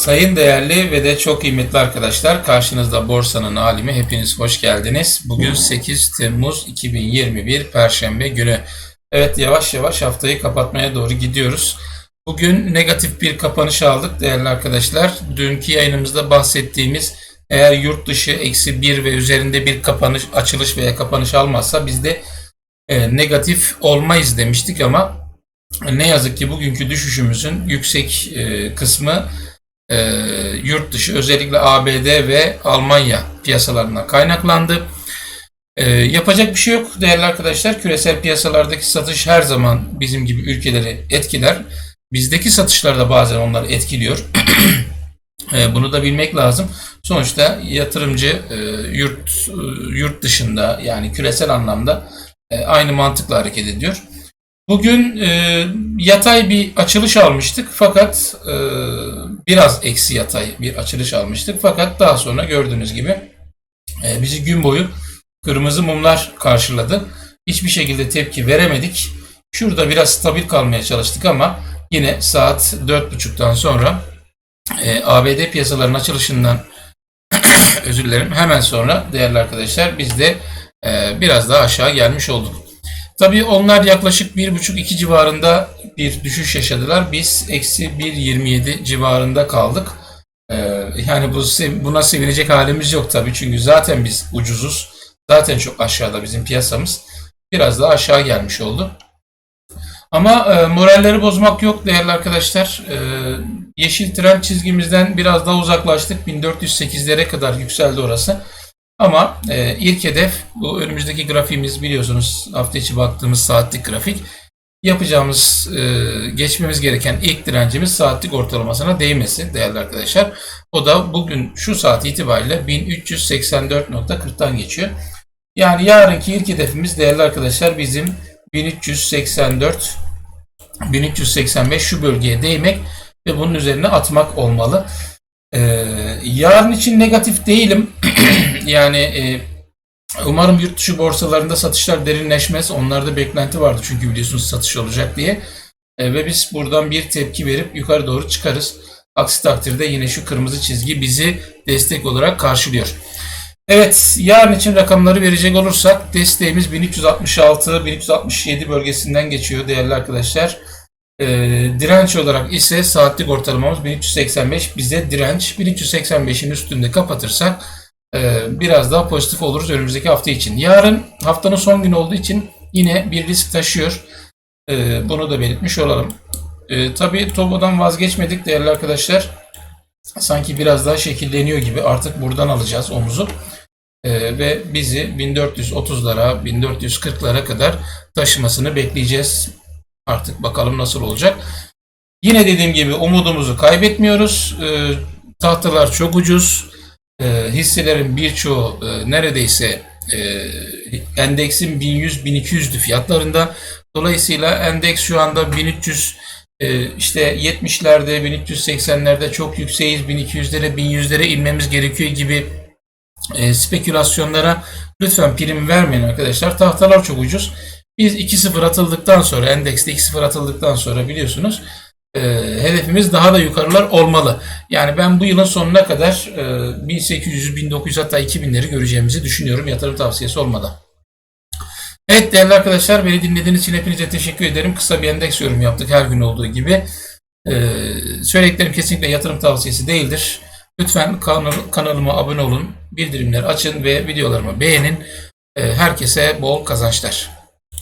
Sayın değerli ve de çok kıymetli arkadaşlar, karşınızda borsanın alimi hepiniz hoş geldiniz. Bugün 8 Temmuz 2021 Perşembe günü. Evet yavaş yavaş haftayı kapatmaya doğru gidiyoruz. Bugün negatif bir kapanış aldık değerli arkadaşlar. Dünkü yayınımızda bahsettiğimiz eğer yurt dışı eksi 1 ve üzerinde bir kapanış, açılış veya kapanış almazsa biz de e, negatif olmayız demiştik ama ne yazık ki bugünkü düşüşümüzün yüksek e, kısmı e, yurt dışı özellikle ABD ve Almanya piyasalarından kaynaklandı. E, yapacak bir şey yok değerli arkadaşlar. Küresel piyasalardaki satış her zaman bizim gibi ülkeleri etkiler. Bizdeki satışlar da bazen onları etkiliyor. E, bunu da bilmek lazım. Sonuçta yatırımcı e, yurt e, yurt dışında yani küresel anlamda e, aynı mantıkla hareket ediyor. Bugün e, yatay bir açılış almıştık fakat e, biraz eksi yatay bir açılış almıştık fakat daha sonra gördüğünüz gibi e, bizi gün boyu kırmızı mumlar karşıladı. Hiçbir şekilde tepki veremedik. Şurada biraz stabil kalmaya çalıştık ama yine saat 4.30'dan sonra e, ABD piyasalarının açılışından özür dilerim hemen sonra değerli arkadaşlar biz de e, biraz daha aşağı gelmiş olduk. Tabii onlar yaklaşık 1.5-2 civarında bir düşüş yaşadılar. Biz eksi 1.27 civarında kaldık. Ee, yani bu, buna sevinecek halimiz yok tabii. Çünkü zaten biz ucuzuz. Zaten çok aşağıda bizim piyasamız. Biraz daha aşağı gelmiş oldu. Ama e, moralleri bozmak yok değerli arkadaşlar. E, yeşil trend çizgimizden biraz daha uzaklaştık. 1408'lere kadar yükseldi orası. Ama e, ilk hedef bu önümüzdeki grafiğimiz biliyorsunuz hafta içi baktığımız saatlik grafik. Yapacağımız, e, geçmemiz gereken ilk direncimiz saatlik ortalamasına değmesi değerli arkadaşlar. O da bugün şu saat itibariyle 1384.40'tan geçiyor. Yani yarınki ilk hedefimiz değerli arkadaşlar bizim 1384 1385 şu bölgeye değmek ve bunun üzerine atmak olmalı. Ee, yarın için negatif değilim. yani e, umarım yurt dışı borsalarında satışlar derinleşmez. Onlarda beklenti vardı çünkü biliyorsunuz satış olacak diye. E, ve biz buradan bir tepki verip yukarı doğru çıkarız. Aksi takdirde yine şu kırmızı çizgi bizi destek olarak karşılıyor. Evet, yarın için rakamları verecek olursak desteğimiz 1366-1367 bölgesinden geçiyor değerli arkadaşlar. E, direnç olarak ise saatlik ortalamamız 1385 bize direnç 1385'in üstünde kapatırsak biraz daha pozitif oluruz önümüzdeki hafta için. Yarın haftanın son günü olduğu için yine bir risk taşıyor. E, bunu da belirtmiş olalım. E, tabii Tobo'dan vazgeçmedik değerli arkadaşlar. Sanki biraz daha şekilleniyor gibi artık buradan alacağız omuzu. Ee, ve bizi 1430'lara 1440'lara kadar taşımasını bekleyeceğiz. Artık bakalım nasıl olacak. Yine dediğim gibi umudumuzu kaybetmiyoruz. Tahtalar çok ucuz. E, hisselerin birçoğu e, neredeyse e, endeksin 1100-1200'dü fiyatlarında. Dolayısıyla endeks şu anda 1300 e, işte 70'lerde 1380'lerde çok yükseğiz 1200'lere 1100'lere inmemiz gerekiyor gibi e, spekülasyonlara lütfen prim vermeyin arkadaşlar. Tahtalar çok ucuz. Biz 2-0 atıldıktan sonra endekste 2-0 atıldıktan sonra biliyorsunuz e, hedefimiz daha da yukarılar olmalı. Yani ben bu yılın sonuna kadar e, 1800, 1900 hatta 2000'leri göreceğimizi düşünüyorum yatırım tavsiyesi olmadan. Evet değerli arkadaşlar beni dinlediğiniz için hepinize teşekkür ederim. Kısa bir endeks yorum yaptık her gün olduğu gibi. Ee, söylediklerim kesinlikle yatırım tavsiyesi değildir. Lütfen kanal, kanalıma abone olun, bildirimleri açın ve videolarımı beğenin. Ee, herkese bol kazançlar.